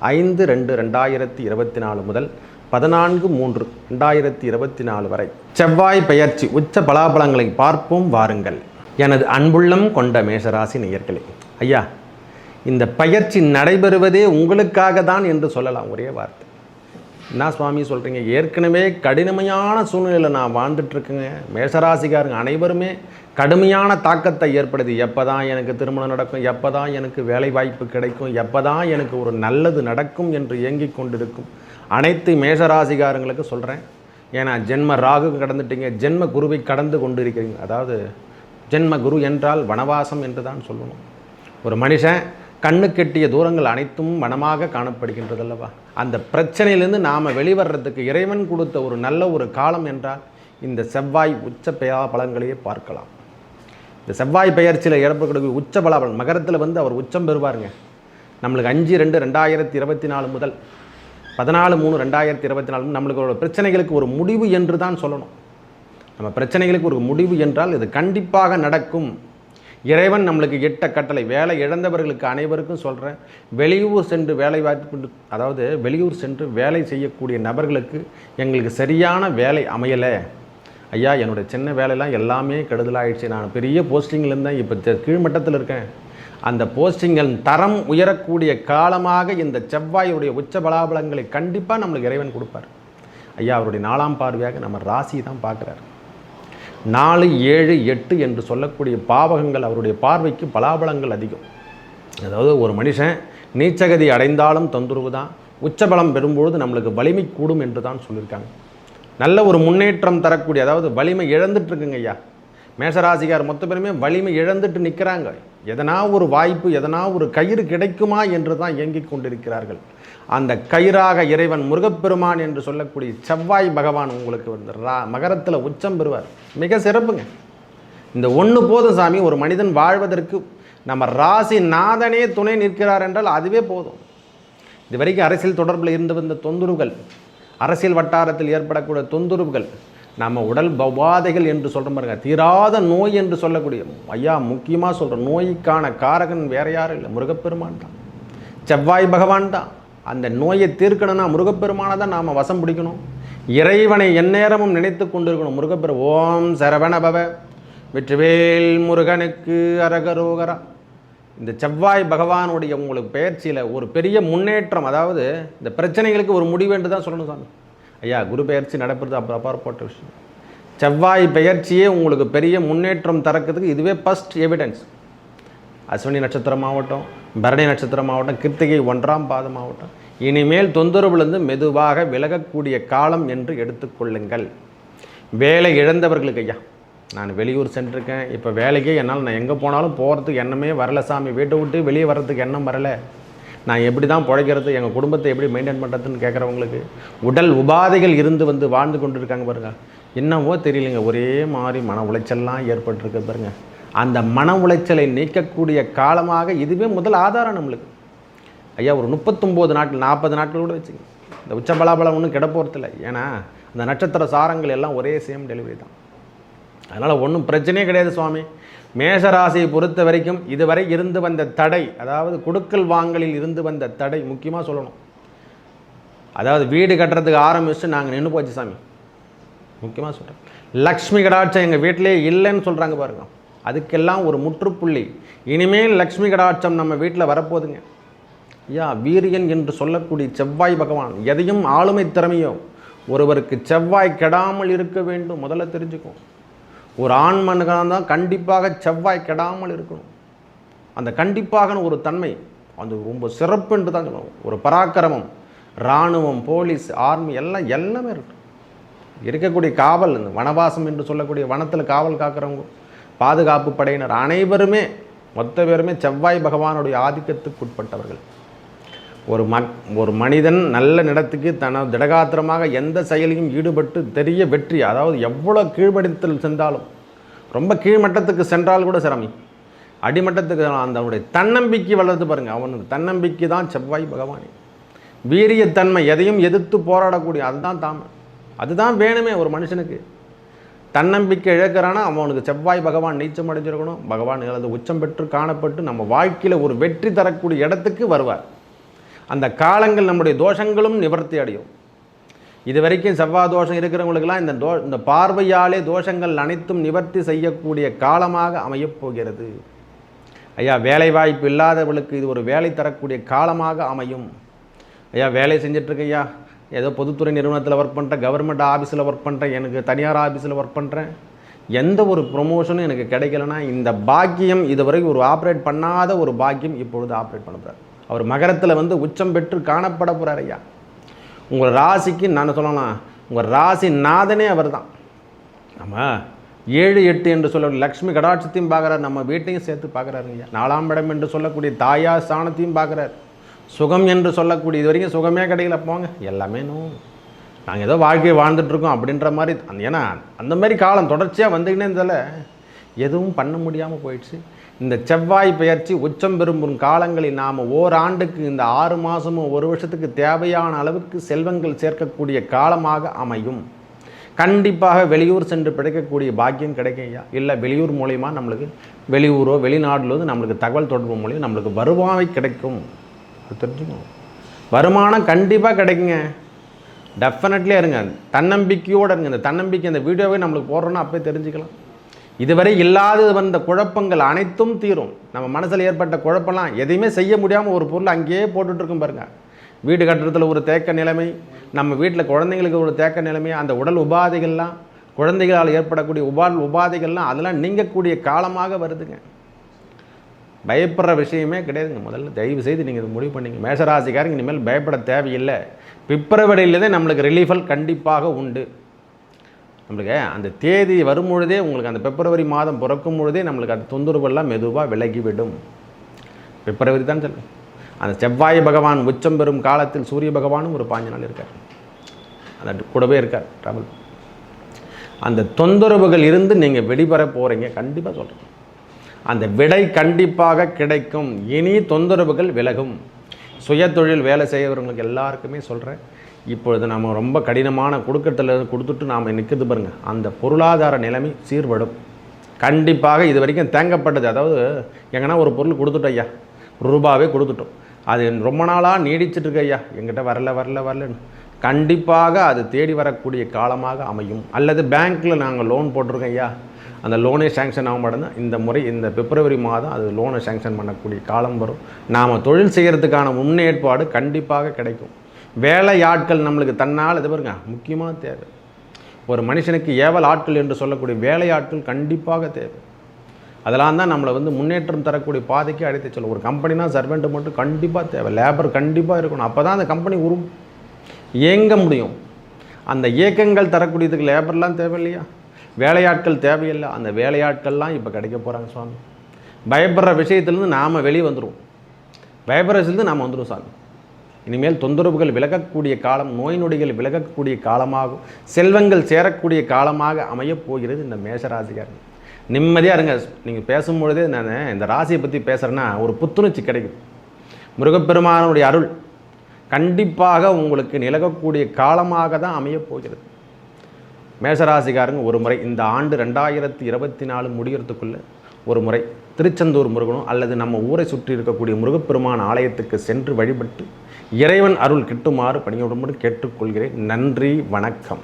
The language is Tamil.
ஐந்து ரெண்டு ரெண்டாயிரத்தி இருபத்தி நாலு முதல் பதினான்கு மூன்று ரெண்டாயிரத்தி இருபத்தி நாலு வரை. செவ்வாய் பெயர்ச்சி உச்ச பலாபலங்களை பார்ப்போம் வாருங்கள். எனது அன்புள்ளம் கொண்ட மேஷராசி நேயர்களே. ஐயா இந்த பயிற்சி நடைபெறுவதே உங்களுக்காக தான் என்று சொல்லலாம் ஒரே வார்த்தை. என்ன சுவாமி சொல்கிறீங்க ஏற்கனவே கடினமையான சூழ்நிலையில் நான் வாழ்ந்துட்டுருக்கேங்க. மேஷராசிக்காரங்க அனைவருமே கடுமையான தாக்கத்தை ஏற்படுது. எப்போ தான் எனக்கு திருமணம் நடக்கும் எப்போ தான் எனக்கு வேலை வாய்ப்பு கிடைக்கும் எப்போ தான் எனக்கு ஒரு நல்லது நடக்கும் என்று ஏங்கிக் கொண்டிருக்கும் அனைத்து மேஷராசிகாரங்களுக்கு சொல்கிறேன் ஏன்னா ஜென்ம ராகு கடந்துட்டீங்க ஜென்ம குருவை கடந்து கொண்டு இருக்கிறீங்க அதாவது ஜென்ம குரு என்றால் வனவாசம் என்று தான் சொல்லணும். ஒரு மனுஷன் கண்ணு கெட்டிய தூரங்கள் அனைத்தும் வனமாக காணப்படுகின்றது அல்லவா அந்த பிரச்சனையிலிருந்து நாம் வெளிவர்றதுக்கு இறைவன் கொடுத்த ஒரு நல்ல ஒரு காலம் என்றால் இந்த செவ்வாய் உச்ச பெயா பலன்களையே பார்க்கலாம். இந்த செவ்வாய் பெயர்ச்சியில் ஏற்படக்கூடிய உச்ச பலாபலன் மகரத்தில் வந்து அவர் உச்சம் பெறுவாருங்க. நம்மளுக்கு அஞ்சு ரெண்டு ரெண்டாயிரத்தி இருபத்தி நாலு முதல் பதினாலு மூணு ரெண்டாயிரத்தி இருபத்தி நாலு நம்மளுக்கு ஒரு பிரச்சனைகளுக்கு ஒரு முடிவு என்று தான் சொல்லணும். நம்ம பிரச்சனைகளுக்கு ஒரு முடிவு என்றால் இது கண்டிப்பாக நடக்கும். இறைவன் நம்மளுக்கு எட்ட கட்டளை வேலை இழந்தவர்களுக்கு அனைவருக்கும் சொல்கிறேன் வெளியூர் சென்று வேலை வாய்ப்பு அதாவது வெளியூர் சென்று வேலை செய்யக்கூடிய நபர்களுக்கு எங்களுக்கு சரியான வேலை அமையலை. ஐயா என்னோட சின்ன வேலையெல்லாம் எல்லாமே கெடுதலாகிடுச்சு நான் பெரிய போஸ்டிங்கில் இருந்தேன் இப்போ கீழ்மட்டத்தில் இருக்கேன். அந்த போஸ்டிங்கள் தரம் உயரக்கூடிய காலமாக இந்த செவ்வாயுடைய உச்ச பலாபலங்களை கண்டிப்பாக நம்மளுக்கு இறைவன் கொடுப்பார். ஐயா அவருடைய நாலாம் பார்வையாக நம்ம ராசி தான் பார்க்குறாரு. நாலு ஏழு எட்டு என்று சொல்லக்கூடிய பாவகங்கள் அவருடைய பார்வைக்கு பலாபலங்கள் அதிகம். அதாவது ஒரு மனுஷன் நீச்சகதி அடைந்தாலும் தொந்தரவு தான். உச்சபலம் பெறும்பொழுது நம்மளுக்கு வலிமை கூடும் என்று தான் சொல்லியிருக்காங்க. நல்ல ஒரு முன்னேற்றம் தரக்கூடிய அதாவது வலிமை இழந்துட்டு இருக்குங்க ஐயா. மேஷராசிக்கார் மொத்த பேருமே வலிமை இழந்துட்டு நிற்கிறாங்க எதனா ஒரு வாய்ப்பு எதனா ஒரு கயிறு கிடைக்குமா என்று தான் இயங்கிக் கொண்டிருக்கிறார்கள். அந்த கயிறாக இறைவன் முருகப்பெருமான் என்று சொல்லக்கூடிய செவ்வாய் பகவான் உங்களுக்கு வந்து ரா மகரத்தில் உச்சம் பெறுவார். மிக சிறப்புங்க. இந்த ஒன்று போதும் சாமி ஒரு மனிதன் வாழ்வதற்கு நம்ம ராசி நாதனே துணை நிற்கிறார் என்றால் அதுவே போதும். இது வரைக்கும் அரசியல் தொடர்பில் இருந்து வந்த தொந்தரவுகள் அரசியல் வட்டாரத்தில் ஏற்படக்கூடிய தொந்தரவுகள் நம்ம உடல் பவாதைகள் என்று சொல்கிற பாருங்க. தீராத நோய் என்று சொல்லக்கூடிய ஐயா முக்கியமாக சொல்கிற நோய்க்கான காரகன் வேற யாரும் இல்லை. முருகப்பெருமான் தான் செவ்வாய் பகவான் தான் அந்த நோயை தீர்க்கணும்னா முருகப்பெருமானை தான் நாம் வசம் பிடிக்கணும். இறைவனை எந்நேரமும் நினைத்து கொண்டிருக்கணும். முருகப்பெரு ஓம் சரவணபவ. வெற்றிவேல் முருகனுக்கு அரகரோகரா. இந்த செவ்வாய் பகவானுடைய உங்களுக்கு பெயர்ச்சியில் ஒரு பெரிய முன்னேற்றம் அதாவது இந்த பிரச்சனைகளுக்கு ஒரு முடிவு என்று தான் சொல்லணும் சாமி. ஐயா குரு பெயர்ச்சி நடப்புறது அப்புறம் அப்பாற்பட்ட விஷயம். செவ்வாய் பெயர்ச்சியே உங்களுக்கு பெரிய முன்னேற்றம் தரக்கிறதுக்கு இதுவே ஃபஸ்ட் எவிடன்ஸ் அஸ்வினி நட்சத்திரம் ஆகட்டும் பரணி நட்சத்திரம் ஆகட்டும் கிருத்திகை ஒன்றாம் பாதமாகட்டும் இனிமேல் தொந்தரவுலேருந்து மெதுவாக விலகக்கூடிய காலம் என்று எடுத்துக்கொள்ளுங்கள் வேலை இழந்தவர்களுக்கு ஐயா நான் வெளியூர் சென்றிருக்கேன். இப்போ வேலைக்கே என்னால் நான் எங்கே போனாலும் போகிறதுக்கு எண்ணமே வரல சாமி. வீட்டை விட்டு வெளியே வர்றதுக்கு எண்ணம் வரல. நான் எப்படி தான் பிழைக்கிறது எங்கள் குடும்பத்தை எப்படி மெயின்டைன் பண்ணுறதுன்னு கேட்குறவங்களுக்கு உடல் உபாதைகள் இருந்து வந்து வாழ்ந்து கொண்டு இருக்காங்க பாருங்க. என்னவோ தெரியலைங்க ஒரே மாதிரி மன உளைச்சல்லாம் ஏற்பட்டிருக்கு பாருங்கள் அந்த மன உளைச்சலை நீக்கக்கூடிய காலமாக இதுவே முதல் ஆதாரம் நம்மளுக்கு. ஐயா ஒரு முப்பத்தொம்போது நாட்கள் நாற்பது நாட்கள் கூட வச்சுங்க. இந்த உச்சபலாபலம் ஒன்றும் கிட போகிறதில்ல ஏன்னா அந்த நட்சத்திர சாரங்கள் எல்லாம் ஒரே சேம் டெலிவரி தான். அதனால் ஒன்றும் பிரச்சனையே கிடையாது சுவாமி. மேஷராசியை பொறுத்த வரைக்கும் இதுவரை இருந்து வந்த தடை அதாவது கொடுக்கல் வாங்கலில் இருந்து வந்த தடை முக்கியமாக சொல்லணும். அதாவது வீடு கட்டுறதுக்கு ஆரம்பிச்சு நாங்கள் நின்று போச்சு சாமி. முக்கியமாக சொல்கிறேன் லக்ஷ்மி கடாட்சம் எங்கள் வீட்டிலே இல்லைன்னு சொல்கிறாங்க பாருங்க. அதுக்கெல்லாம் ஒரு முற்றுப்புள்ளி. இனிமேல் லக்ஷ்மி கடாட்சம் நம்ம வீட்டில் வரப்போகுதுங்க. ஐயா வீரியன் என்று சொல்லக்கூடிய செவ்வாய் பகவான் எதையும் ஆளுமை திறமையோ ஒருவருக்கு செவ்வாய் கெடாமல் இருக்க வேண்டும். முதல்ல தெரிஞ்சுக்கும் ஒரு ஆண்மனுக்காக தான் கண்டிப்பாக செவ்வாய் கெடாமல் இருக்கணும். அந்த கண்டிப்பாகன ஒரு தன்மை அது ரொம்ப சிறப்பு என்று தான் சொல்லணும். ஒரு பராக்கிரமம் இராணுவம் போலீஸ் ஆர்மி எல்லாம் எல்லாமே இருக்கும் இருக்கக்கூடிய காவல் இந்த வனவாசம் என்று சொல்லக்கூடிய வனத்தில் காவல் காக்கிறவங்க பாதுகாப்பு படையினர் அனைவருமே மொத்த பேருமே செவ்வாய் பகவானுடைய ஆதிக்கத்துக்கு உட்பட்டவர்கள். ஒரு ம ஒரு மனிதன் நல்ல நிலத்துக்கு தன திடகாத்திரமாக எந்த செயலையும் ஈடுபட்டு தெரிய வெற்றி அதாவது எவ்வளோ கீழ்மட்டத்தில் சென்றாலும் ரொம்ப கீழ்மட்டத்துக்கு சென்றால் கூட சிரமி. அடிமட்டத்துக்கு அந்த அவனுடைய தன்னம்பிக்கை வளர்த்து பாருங்கள் அவனுக்கு தன்னம்பிக்கை தான் செவ்வாய் பகவானே. வீரியத்தன்மை எதையும் எதிர்த்து போராடக்கூடிய அதுதான் தாம. அதுதான் வேணுமே ஒரு மனுஷனுக்கு. தன்னம்பிக்கை இழக்கிறானா அவனுக்கு செவ்வாய் பகவான் நீச்சம் அடைஞ்சிருக்கணும். பகவான் எனது உச்சம் பெற்று காணப்பட்டு நம்ம வாழ்க்கையில் ஒரு வெற்றி தரக்கூடிய இடத்துக்கு வருவார். அந்த காலங்கள் நம்முடைய தோஷங்களும் நிவர்த்தி அடையும். இது வரைக்கும் செவ்வாய் தோஷம் இருக்கிறவங்களுக்கெல்லாம் இந்த தோ இந்த பார்வையாலே தோஷங்கள் அனைத்தும் நிவர்த்தி செய்யக்கூடிய காலமாக அமையப் போகிறது. ஐயா வேலை வாய்ப்பு இல்லாதவளுக்கு இது ஒரு வேலை தரக்கூடிய காலமாக அமையும். ஐயா வேலை செஞ்சிட்ருக்க ஐயா. ஏதோ பொதுத்துறை நிறுவனத்தில் ஒர்க் பண்ணுறேன் கவர்மெண்ட் ஆஃபீஸில் ஒர்க் பண்ணுறேன் எனக்கு தனியார் ஆஃபீஸில் ஒர்க் பண்ணுறேன் எந்த ஒரு ப்ரொமோஷனும் எனக்கு கிடைக்கலன்னா இந்த பாக்கியம் இதுவரைக்கும் ஒரு ஆப்ரேட் பண்ணாத ஒரு பாக்கியம் இப்பொழுது ஆப்ரேட் பண்ணுறேன் அவர் மகரத்தில் வந்து உச்சம் பெற்று காணப்பட போகிறார் ஐயா. உங்கள் ராசிக்கு நான் சொல்லலாம் உங்கள் ராசி நாதனே அவர் தான் ஆமாம் ஏழு எட்டு என்று சொல்ல லக்ஷ்மி கடாட்சத்தையும் பார்க்குறாரு. நம்ம வீட்டையும் சேர்த்து பார்க்குறாரு ஐயா. நாலாம் இடம் என்று சொல்லக்கூடிய தாயா ஸ்தானத்தையும் பார்க்குறாரு. சுகம் என்று சொல்லக்கூடிய இது வரைக்கும் சுகமே கிடைக்கல. போங்க எல்லாமே நோ. நாங்கள் ஏதோ வாழ்க்கையை வாழ்ந்துட்டுருக்கோம் அப்படின்ற மாதிரி அந்த ஏன்னா அந்த மாதிரி காலம் தொடர்ச்சியாக வந்துக்கினே இருந்ததால எதுவும் பண்ண முடியாமல் போயிடுச்சு. இந்த செவ்வாய் பெயர்ச்சி உச்சம் பெரும்பும் காலங்களில் நாம் ஓராண்டுக்கு இந்த ஆறு மாதமும் ஒரு வருஷத்துக்கு தேவையான அளவுக்கு செல்வங்கள் சேர்க்கக்கூடிய காலமாக அமையும். கண்டிப்பாக வெளியூர் சென்று பிழைக்கக்கூடிய பாக்கியம் கிடைக்கும் ஐயா. இல்லை வெளியூர் மூலிமா நம்மளுக்கு வெளியூரோ வெளிநாடுலேருந்து நம்மளுக்கு தகவல் தொடர்பு மூலியம் நம்மளுக்கு வருவாய் கிடைக்கும். அது தெரிஞ்சுக்கணும் வருமானம் கண்டிப்பாக கிடைக்குங்க. டெஃபினெட்லி இருங்க. தன்னம்பிக்கையோடு இருங்க. இந்த தன்னம்பிக்கை இந்த வீடியோவை நம்மளுக்கு போடுறோன்னா அப்போயே தெரிஞ்சுக்கலாம். இதுவரை இல்லாத வந்த குழப்பங்கள் அனைத்தும் தீரும். நம்ம மனசில் ஏற்பட்ட குழப்பம்லாம் எதையுமே செய்ய முடியாமல் ஒரு பொருள் அங்கேயே போட்டுட்ருக்கும் பாருங்க. வீடு கட்டுறதுல ஒரு தேக்க நிலைமை நம்ம வீட்டில் குழந்தைங்களுக்கு ஒரு தேக்க நிலைமை அந்த உடல் உபாதைகள்லாம் குழந்தைகளால் ஏற்படக்கூடிய உபால் உபாதைகள்லாம் அதெல்லாம் நீங்கக்கூடிய காலமாக வருதுங்க. பயப்படுற விஷயமே கிடையாதுங்க. முதல்ல தயவு செய்து நீங்கள் இதை முடிவு பண்ணிங்க. மேஷராசிக்காரங்க இனிமேல் பயப்பட தேவையில்லை. பிப்ரவரியிலே நம்மளுக்கு ரிலீஃபல் கண்டிப்பாக உண்டு. நம்மளுக்கு அந்த தேதி வரும் பொழுதே உங்களுக்கு அந்த பிப்ரவரி மாதம் பிறக்கும் பொழுதே நம்மளுக்கு அந்த தொந்தரவெல்லாம் மெதுவாக விலகிவிடும். பிப்ரவரி தான் சொல்லு. அந்த செவ்வாய் பகவான் உச்சம் பெறும் காலத்தில் சூரிய பகவானும் ஒரு பாஞ்சு நாள் இருக்கார். அந்த கூடவே இருக்கார் ட்ராவல் அந்த தொந்தரவுகள் இருந்து நீங்கள் வெளிவர போகிறீங்க கண்டிப்பாக சொல்கிறேன் அந்த விடை கண்டிப்பாக கிடைக்கும். இனி தொந்தரவுகள் விலகும். சுய தொழில் வேலை செய்யறவங்களுக்கு எல்லாருக்குமே சொல்கிறேன் இப்பொழுது நம்ம ரொம்ப கடினமான கொடுக்கறதுல கொடுத்துட்டு நாம் நிற்கிறது பாருங்கள் அந்த பொருளாதார நிலைமை சீர்படும். கண்டிப்பாக இது வரைக்கும் தேங்கப்பட்டது. அதாவது எங்கன்னா ஒரு பொருள் கொடுத்துட்டோம் ஐயா. ஒரு ரூபாவே கொடுத்துட்டோம். அது ரொம்ப நாளாக நீடிச்சிட்ருக்கு ஐயா. எங்கிட்ட வரல வரல வரலன்னு. கண்டிப்பாக அது தேடி வரக்கூடிய காலமாக அமையும். அல்லது பேங்க்கில் நாங்கள் லோன் போட்டிருக்கோம் ஐயா. அந்த லோனே சேங்ஷன் ஆக மாட்டேன் இந்த முறை இந்த பிப்ரவரி மாதம் அது லோனை சேங்ஷன் பண்ணக்கூடிய காலம் வரும். நாம் தொழில் செய்கிறதுக்கான முன்னேற்பாடு கண்டிப்பாக கிடைக்கும். வேலையாட்கள் நம்மளுக்கு தன்னால் இது பாருங்க முக்கியமாக தேவை. ஒரு மனுஷனுக்கு ஏவல் ஆட்கள் என்று சொல்லக்கூடிய வேலையாட்கள் கண்டிப்பாக தேவை. அதெல்லாம் தான் நம்மளை வந்து முன்னேற்றம் தரக்கூடிய பாதைக்கு அழைத்து சொல்லும். ஒரு கம்பெனினா சர்வெண்ட்டு மட்டும் கண்டிப்பாக தேவை. லேபர் கண்டிப்பாக இருக்கணும். அப்போ தான் அந்த கம்பெனி உரு இயங்க முடியும். அந்த இயக்கங்கள் தரக்கூடியதுக்கு லேபர்லாம் தேவையில்லையா? வேலையாட்கள் தேவையில்லை. அந்த வேலையாட்கள்லாம் இப்போ கிடைக்க போகிறாங்க சுவாமி. பயப்படுற விஷயத்துலேருந்து நாம் வெளியே வந்துடுவோம் பயப்படுற விஷயத்துலேருந்து நாம் வந்துடுவோம் சாமி. இனிமேல் தொந்தரவுகள் விலகக்கூடிய காலம் நோய் நொடிகள் விலகக்கூடிய காலமாகும். செல்வங்கள் சேரக்கூடிய காலமாக அமையப் போகிறது இந்த மேஷராசிக்காரன் நிம்மதியாக இருங்க. நீங்கள் பேசும்பொழுதே நான் இந்த ராசியை பற்றி பேசுகிறேன்னா ஒரு புத்துணர்ச்சி கிடைக்கும். முருகப்பெருமானுடைய அருள் கண்டிப்பாக உங்களுக்கு நிலகக்கூடிய காலமாக தான் அமையப் போகிறது. மேஷராசிக்காரங்க ஒரு முறை இந்த ஆண்டு ரெண்டாயிரத்தி இருபத்தி நாலு முடிகிறதுக்குள்ளே ஒரு முறை திருச்செந்தூர் முருகனும் அல்லது நம்ம ஊரை சுற்றி இருக்கக்கூடிய முருகப்பெருமான் ஆலயத்துக்கு சென்று வழிபட்டு இறைவன் அருள் கிட்டுமாறு பணியோடு கேட்டுக்கொள்கிறேன். நன்றி வணக்கம்.